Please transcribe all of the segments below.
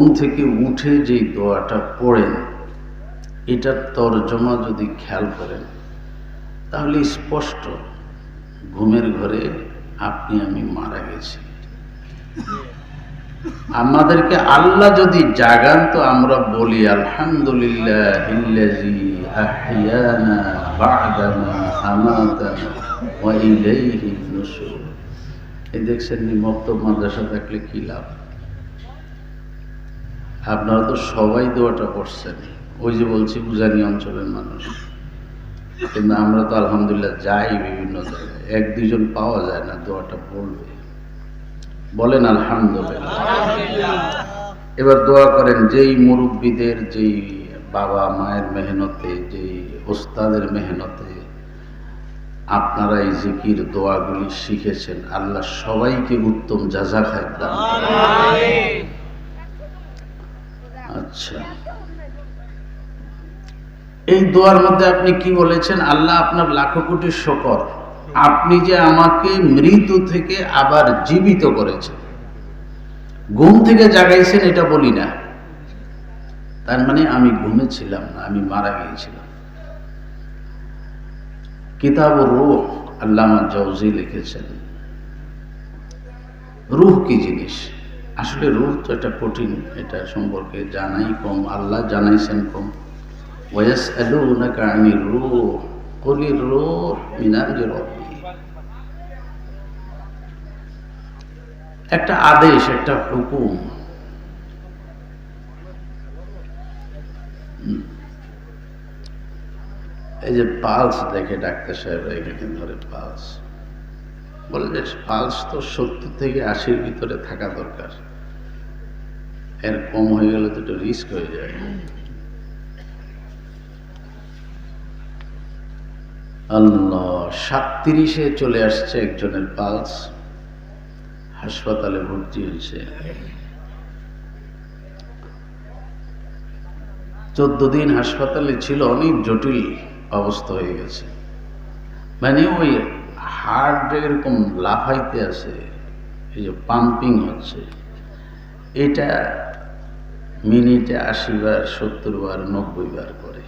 ঘুম থেকে উঠে যেই দোয়াটা পড়েন, এটার তর্জমা যদি খেয়াল করেন, তাহলে স্পষ্ট, ঘুমের ঘরে আপনি আমি মারা গেছি। আমাদেরকে আল্লাহ যদি জাগান তো আমরা বলি আলহামদুলিল্লাহ এই দেখছেন মক্তব মাদ্রাসা থাকলে কি লাভ? আপনারা তো সবাই দোয়াটা পড়ছেন। ওই যে বলছি, উজানি অঞ্চলের মানুষ। কিন্তু আমরা তো আলহামদুলিল্লাহ যাই বিভিন্ন জায়গায়। এক দুজন পাওয়া যায় না দোয়াটা পড়বে বলেন আলহামদুলিল্লাহ। এবার দোয়া করেন, যেই মুরব্বীদের, যেই বাবা মায়ের মেহনতে, যেই ওস্তাদের মেহনতে আপনারা এই জিকির দোয়াগুলি শিখেছেন, আল্লাহ সবাইকে উত্তম যাজা খায় দান করেন। আচ্ছা। এই দোয়ার মধ্যে আপনি কি বলেছেন? আল্লাহ আপনার লাখো কোটি শকর। আপনি যে আমাকে মৃত্যু থেকে আবার জীবিত করেছেন। ঘুম থেকে জাগাইছেন এটা বলি না। তার মানে আমি ঘুমেছিলাম না, আমি মারা গিয়েছিলাম। কিতাব রুহ আল্লামা জৌজি লিখেছেন। রুহ কি জিনিস? আসলে রুহ তো এটা কঠিন এটা সম্পর্কে জানাই কম, আল্লাহ জানাইছেন কম। ওয়াস আলুনাকা আনির রুহ, কলির রুহ মিনাল রব্বি। একটা আদেশ, একটা হুকুম। এই যে পালস দেখে ডাক্তার সাহেব এখানে ধরে পালস। বলে যে পালস তো সত্তর থেকে আশির ভিতরে থাকা দরকার। এর কম হয়ে গেলে তো একটু রিস্ক হয়ে যায়। আল্লাহ সাতত্রিশে চলে আসছে একজনের পালস। হাসপাতালে ভর্তি হয়েছে। চোদ্দ দিন হাসপাতালে ছিল, অনেক জটিল অবস্থা হয়ে গেছে। মানে ওই হার্ট এরকম লাফাইতে আছে, এই যে পাম্পিং হচ্ছে, এটা মিনিটে আশি বার, সত্তর বার, নব্বই বার করে।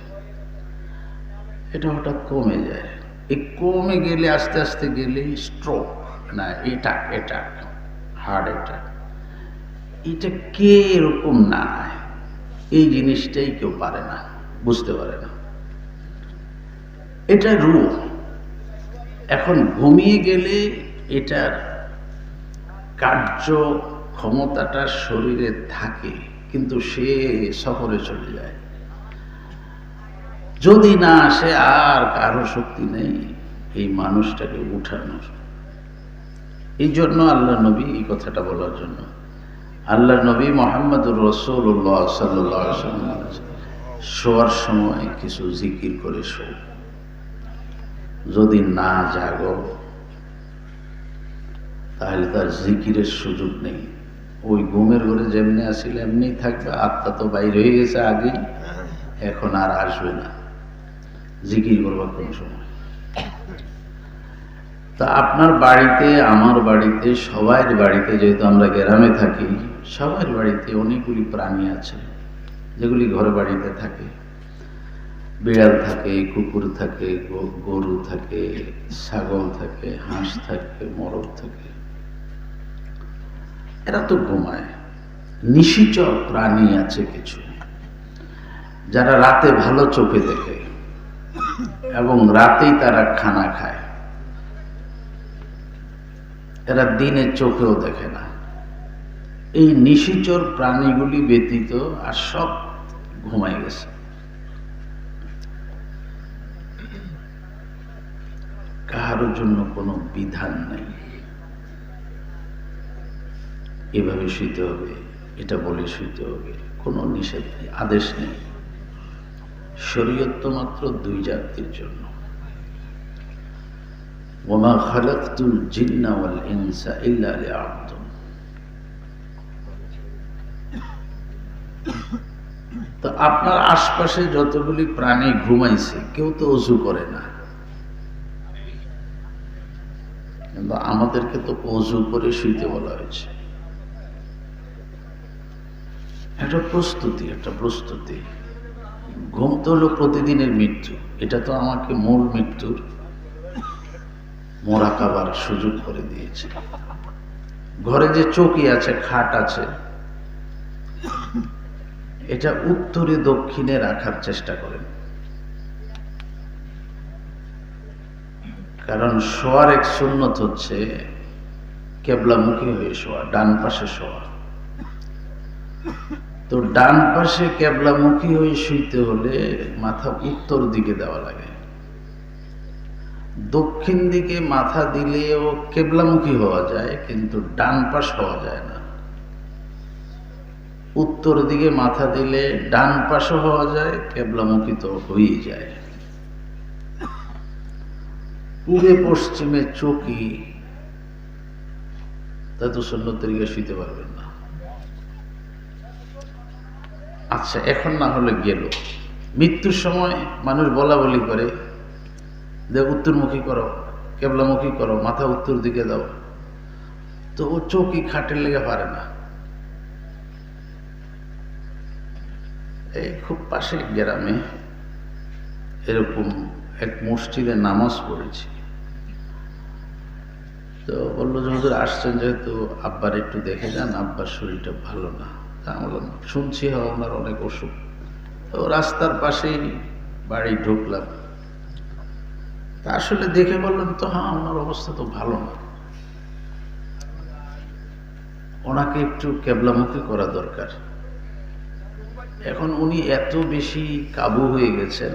এটা হঠাৎ কমে যায়। এই কমে গেলে আস্তে আস্তে গেলে স্ট্রোক না, এটা এটা হার্ট অ্যাটাক এটা কে এরকম না এই জিনিসটাই কেউ পারে না, বুঝতে পারে না। এটা রূপ এখন ঘুমিয়ে গেলে এটার কার্য ক্ষমতাটা শরীরে থাকে, কিন্তু সে সফরে চলে যায়। যদি না আসে, আর কারও শক্তি নেই এই মানুষটাকে উঠানোর। এই জন্য আল্লাহ নবী এই কথাটা বলার জন্য। আল্লাহ নবী মোহাম্মদুর রসুল্লাহ সাল্লাম শোয়ার সময় কিছু জিকির করে শো। যদি না জাগো, তাহলে তার জিকিরের সুযোগ নেই। ওই ঘুমের ঘরে যেমনি আসিল এমনি থাকবে। আত্মা তো বাইরে হয়ে গেছে আগেই। এখন আর আসবে না। জিকির করবার কোন সময়? তা আপনার বাড়িতে, আমার বাড়িতে সবার বাড়িতে যেহেতু আমরা গ্রামে থাকি, সবার বাড়িতে অনেকগুলি প্রাণী আছে, যেগুলি ঘর বাড়িতে থাকে। বিড়াল থাকে, কুকুর থাকে গরু থাকে, ছাগল থাকে, হাঁস থাকে মরক থাকে। এরা তো ঘুমায়। নিশিচর প্রাণী আছে কিছু, যারা রাতে ভালো চোখে দেখে এবং রাতেই তারা খানা খায়। এরা দিনে চোখেও দেখে না। এই নিশিচর প্রাণীগুলি ব্যতীত আর সব ঘুমাই গেছে। কাহারোর জন্য কোনো বিধান নাই। এভাবে শুইতে হবে, এটা বলে শুইতে হবে, কোনো নিষেধ নেই, আদেশ নেই। শরীয়ত মাত্র দুই জাতির জন্য। ওমা খালাকতুল জিন্না ওয়াল ইনসা ইল্লা লিয়াবুদুন। তো আপনার আশপাশে যতগুলি প্রাণী ঘুমাইছে, কেউ তো অজু করে না। কিন্তু আমাদেরকে তো অজু করে শুইতে বলা হয়েছে। একটা প্রস্তুতি একটা প্রস্তুতি। ঘুম তো হলো প্রতিদিনের মৃত্যু। এটা তো আমাকে মূল মৃত্যুর মোরাকাবার সুযোগ করে দিয়েছে। ঘরে যে চৌকি আছে, খাট আছে, এটা উত্তরে দক্ষিণে রাখার চেষ্টা করেন। কারণ শোয়ার এক সুন্নত হচ্ছে কেবলামুখী হয়ে শোয়া, ডান পাশে শোয়া। তো ডান পাশে কেবলামুখী হয়ে শুইতে হলে মাথা উত্তর দিকে দেওয়া লাগে। দক্ষিণ দিকে মাথা দিলেও কেবলামুখী হওয়া যায়, কিন্তু ডান পাশ হওয়া যায় না। উত্তর দিকে মাথা দিলে ডান পাশও হওয়া যায়, কেবলামুখী তো হয়েই যায়। পূবে পশ্চিমে চকি তা তো সুন্নত তরিকা শুইতে পারবেন না। আচ্ছা এখন না হলে গেল। মৃত্যুর সময় মানুষ বলা বলি করে, যে উত্তরমুখী করো, কেবলামুখী করো, মাথা উত্তর দিকে দাও। তো ও চৌকি খাটের লেগে পারে না। এই খুব পাশে গ্রামে এরকম এক মসজিদে নামাজ পড়েছি। তো বলল যে, হুজুর, আসছেন যেহেতু, আব্বার একটু দেখে যান, আব্বার শরীরটা ভালো না। তা বললাম, শুনছি, হয় ওনার অনেক অসুখ। তো রাস্তার পাশেই বাড়ি ঢুকলাম। তা আসলে দেখে বললাম তো হ্যাঁ ওনার অবস্থা তো ভালো না। ওনাকে একটু কেবলামুখী করা দরকার। এখন উনি এত বেশি কাবু হয়ে গেছেন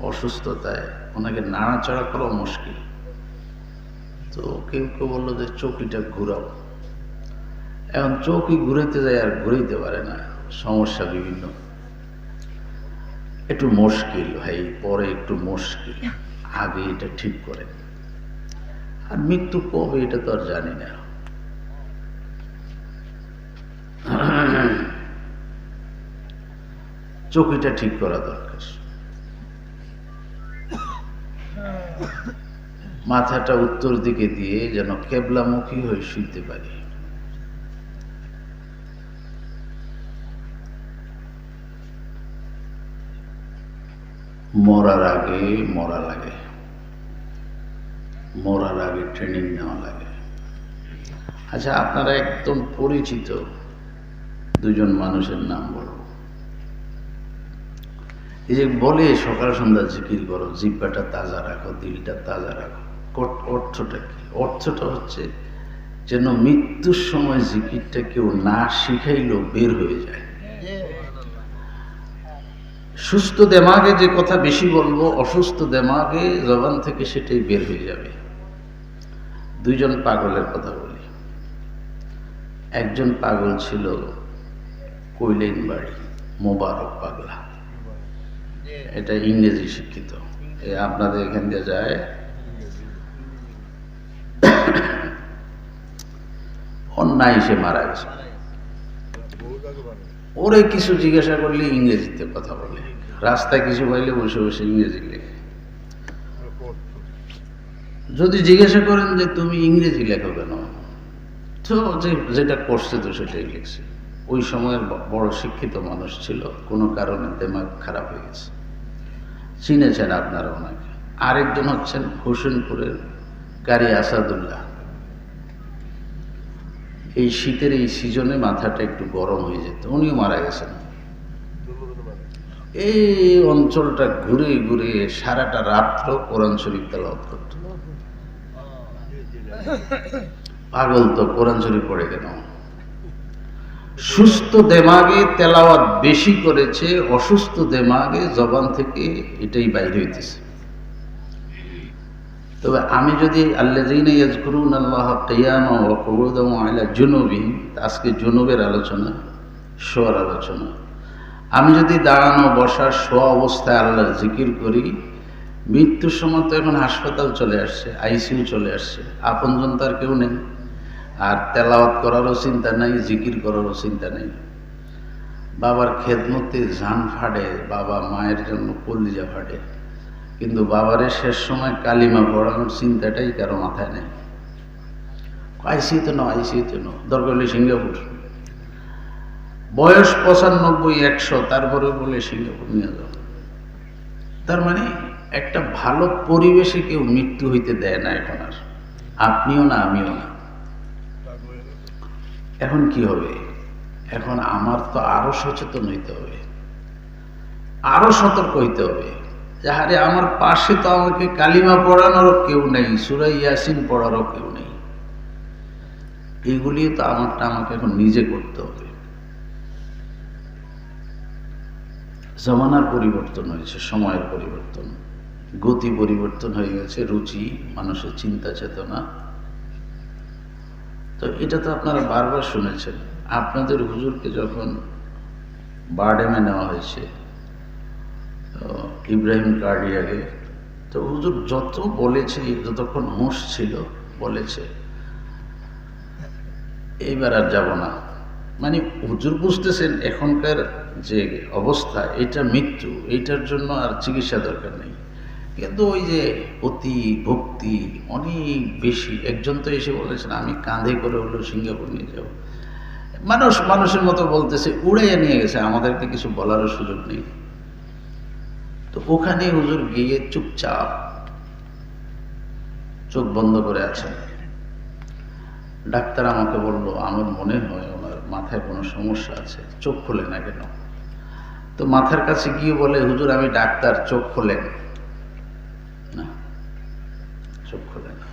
অসুস্থতায়। ওনাকে নাড়াচাড়া করা মুশকিল। তো কেউ কেউ বলল যে, চৌকিটা ঘুরাও। এখন চৌকি ঘুরাইতে যায় আর ঘুরাইতে পারে না। সমস্যা বিভিন্ন। একটু মুশকিল ভাই, পরে একটু মুশকিল। আগে এটা ঠিক করে আর মৃত্যু কবে এটা তো আর জানি না। চৌকিটা ঠিক করা দরকার। মাথাটা উত্তর দিকে দিয়ে যেন কেবলামুখী হয়ে শুইতে পারি। মরার আগে মরা লাগে। মরার আগে ট্রেনিং নেওয়া লাগে। আচ্ছা আপনারা একদম পরিচিত দুজন মানুষের নাম বলব এই যে বলে সকাল সন্ধ্যা জিকির করো, জিব্বাটা তাজা রাখো, দিলটা তাজা রাখো। অর্থটা কি? অর্থটা হচ্ছে যেন মৃত্যুর সময় জিকিরটা কেউ না শিখাইলেও বের হয়ে যায়। সুস্থ দেমাগে যে কথা বেশি বলব, অসুস্থ দেমাগে জবান থেকে সেটাই বের হয়ে যাবে। দুইজন পাগলের কথা বলি। একজন পাগল ছিল কৈলেন বাড়ি, মোবারক পাগলা। এটা ইংরেজি শিক্ষিত। আপনাদের এখান দিয়ে যায় অন্যায় সে মারা গেছে। ওরে কিছু জিজ্ঞাসা করলে ইংরেজিতে কথা বলে। রাস্তায় কিছু পাইলে বসে বসে ইংরেজি লেখে। যদি জিজ্ঞাসা করেন যে তুমি ইংরেজি লেখো কেন? তো যেটা করছে তো সেটাই লিখছে। ওই সময়ের বড় শিক্ষিত মানুষ ছিল, কোনো কারণে দেমাগ খারাপ হয়ে গেছে। চিনেছেন আপনারা ওনাকে। আরেকজন হচ্ছেন হোসেনপুরের গাড়ি আসাদুল্লাহ। এই শীতের এই সিজনে মাথাটা একটু গরম হয়ে যেত, উনিও মারা গেছেন। এই অঞ্চলটা ঘুরে ঘুরে সারাটা রাত্র কোরআন শরীফ তেলাওয়াত করত। পাগল তো কোরআন শরীফ পড়ে কেন? সুস্থ দেমাগে তেলাওয়াত বেশি করেছে, অসুস্থ দেমাগে জবান থেকে এটাই বাইরে হইতেছে। তবে আমি যদি আল্লাহ কিয়ামা ওয়া কুউদান ওয়া আলা জুনুবিহিম আজকে জুনুবের আলোচনা, শোয়ার আলোচনা। আমি যদি দাঁড়ানো বসার শোয়া অবস্থায় আল্লাহর জিকির করি, মৃত্যুর সময় তো এখন হাসপাতাল চলে আসছে, আইসিইউ চলে আসছে, আপনজন তার কেউ নেই। আর তেলাওয়াত করারও চিন্তা নাই, জিকির করারও চিন্তা নেই। বাবার খেদমতে জান ফাটে, বাবা মায়ের জন্য কলিজা ফাটে। কিন্তু বাবারের শেষ সময় কালিমা পড়ানোর চিন্তাটাই কারও মাথায় নেই। আইসিইউতে নাও আইসিইউতে নাও, দরকার হলে সিঙ্গাপুর। বয়স পঁচানব্বই, একশো, তারপরে বলে সিঙ্গাপুর নিয়ে যাও। তার মানে একটা ভালো পরিবেশে কেউ মৃত্যু হইতে দেয় না এখন আর। আপনিও না, আমিও না। এখন কি হবে? এখন আমার তো আরও সচেতন হইতে হবে। আরও সতর্ক হইতে হবে। যাহারে আমার পাশে তো আমাকে কালিমা পড়ানোরও কেউ নেই সুরাই ইয়াসিন পড়ারও কেউ নেই। এইগুলি তো আমারটা আমাকে এখন নিজে করতে হবে। জমানার পরিবর্তন হয়েছে, সময়ের পরিবর্তন। গতি পরিবর্তন হয়ে গেছে, রুচি, মানুষের চিন্তা চেতনা। তো এটা তো আপনারা বারবার শুনেছেন। আপনাদের হুজুরকে যখন বার্ডেমে নেওয়া হয়েছে ইব্রাহিম কার্ডিয়াকে। তো হুজুর যত বলেছে, যতক্ষণ হুঁশ ছিল, বলেছে। এইবার আর যাব না। মানে হুজুর বুঝতেছেন, এখনকার যে অবস্থা, এটা মৃত্যু এইটার জন্য আর চিকিৎসা দরকার নেই। কিন্তু ওই যে অতি ভক্তি, অনেক বেশি, একজন তো এসে বলেছেন, আমি কাঁধে করে হলো সিঙ্গাপুর নিয়ে যাব। মানুষ মানুষের মতো বলতেছে, উড়ে নিয়ে গেছে। আমাদেরকে কিছু বলারও সুযোগ নেই। তো ওখানে হুজুর গিয়ে চুপচাপ চোখ বন্ধ করে আছেন ডাক্তার আমাকে বলল, আমার মনে হয় ওনার মাথায় কোনো সমস্যা আছে, চোখ খোলে না কেন? তো মাথার কাছে গিয়ে বলে, হুজুর, আমি ডাক্তার, চোখ খোলেন। না, চোখ খোলে না।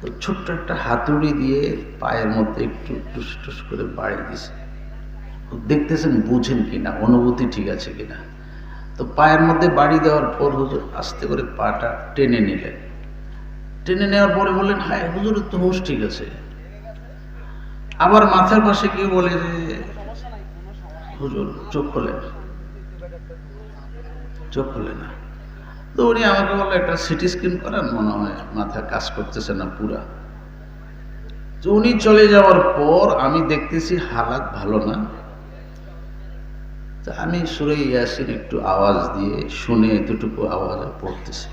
তো ছোট্ট একটা হাতুড়ি দিয়ে পায়ের মধ্যে একটু টুস টুস করে বাড়ি দিছে দেখতেছেন, বুঝেন কিনা, অনুভূতি ঠিক আছে কিনা। তো পায়ের মধ্যে বাড়ি দেওয়ার পর হুজুর আস্তে করে পাটা টেনে নিলেন। টেনে নেওয়ার পরে বললেন, হায় হুজুরের তো হুঁশ ঠিক আছে। আবার মাথার পাশে গিয়ে বলে যে, হুজুর, চোখ খোলেন। চোখ খোলে না। তো উনি আমাকে বলল একটা সিটি স্ক্যান করান, মনে হয় মাথা কাজ করতেছে না পুরা। তো উনি চলে যাওয়ার পর আমি দেখতেছি হালাত ভালো না। তা আমি সুরে ইয়াসিন একটু আওয়াজ দিয়ে শুনে এতটুকু আওয়াজ পড়তেছি।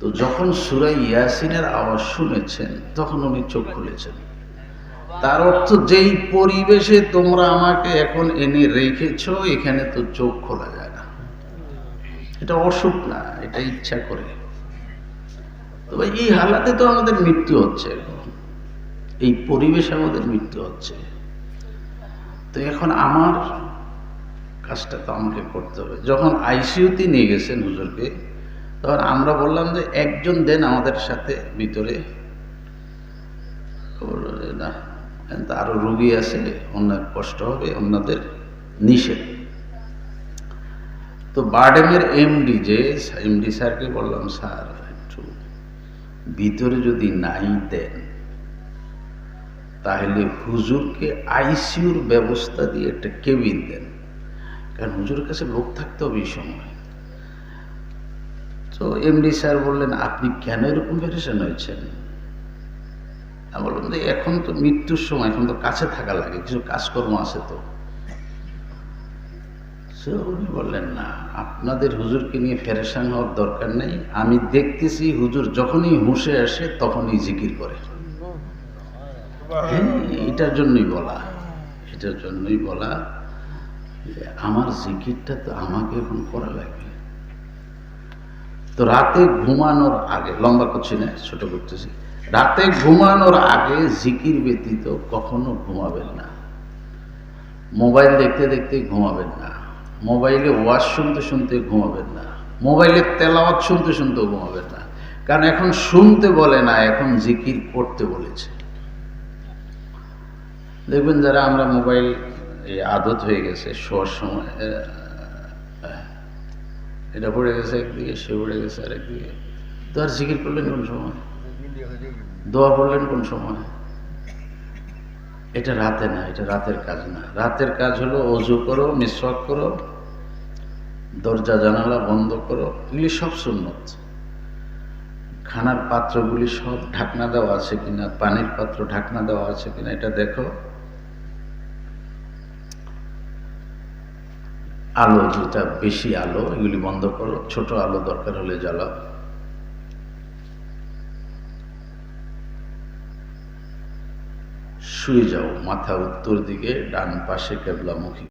তো যখন সুরাই ইয়াসিনের আওয়াজ শুনেছেন, তখন উনি চোখ খুলেছেন। তার অর্থ যেই পরিবেশে তোমরা আমাকে এখন এনে রেখেছ, এখানে তো চোখ খোলা যায় না। এটা অসুখ না, এটা ইচ্ছা করে। তবে এই হালাতে তো আমাদের মৃত্যু হচ্ছে। এই পরিবেশে আমাদের মৃত্যু হচ্ছে। তো এখন আমার কাজটা তো আমাকে করতে হবে। যখন আইসিইউতে নিয়ে গেছেন হুজুরকে, তখন আমরা বললাম যে একজন দেন আমাদের সাথে ভিতরে। না তো আরও রুগী আছে অন্যের কষ্ট হবে অন্যদের নিষেধ। তো বার্ডেমের এমডি, যে এমডি স্যারকে বললাম, স্যার, একটু ভিতরে যদি নাই দেন, তাহলে হুজুরকে আইসিউর ব্যবস্থা দিয়ে একটা কেবিন দেন। কারণ হুজুরের কাছে লোক থাকতে হবে এই সময়। তো এমডি স্যার বললেন আপনি কেন এরকম প্যারেশন হয়েছেন? আমি বললাম যে এখন তো মৃত্যুর সময় এখন তো কাছে থাকা লাগে কিছু কাজকর্ম আছে তো। সে উনি বললেন না আপনাদের হুজুরকে নিয়ে ফেরেশান হওয়ার দরকার নেই। আমি দেখতেছি হুজুর যখনই হুঁশে আসে তখনই জিকির করে। হ্যাঁ এটার জন্যই বলা এটার জন্যই বলা। আমার জিকিরটা তো আমাকে এখন করা লাগবে। তো রাতে ঘুমানোর আগে, লম্বা করছি না, ছোট করতেছি। রাতে ঘুমানোর আগে জিকির ব্যতীত কখনো ঘুমাবেন না। মোবাইল দেখতে দেখতে ঘুমাবেন না। মোবাইলে ওয়াজ শুনতে শুনতে ঘুমাবেন না। মোবাইলে তেলাওয়াত শুনতে শুনতেও ঘুমাবেন না। কারণ এখন শুনতে বলে না, এখন জিকির করতে বলেছে। দেখবেন যারা আমরা মোবাইল এই আদত হয়ে গেছে শোয়ার সময় এটা পড়ে গেছে একদিকে সে পড়ে গেছে আরেকদিকে তো আর জিকির করলেন কোন সময়? দোয়া করলেন কোন সময়? এটা রাতে না, এটা রাতের কাজ না। রাতের কাজ হলো অজু করো, মিসওয়াক করো, দরজা জানালা বন্ধ করো, এগুলি সব সুন্নত। খানার পাত্রগুলি সব ঢাকনা দেওয়া আছে কিনা, পানির পাত্র ঢাকনা দেওয়া আছে কিনা, এটা দেখো। আলো, যেটা বেশি আলো, এগুলি বন্ধ করো। ছোট আলো দরকার হলে জ্বালাও। শুয়ে যাও, মাথা উত্তর দিকে, ডান পাশে কেবলামুখী।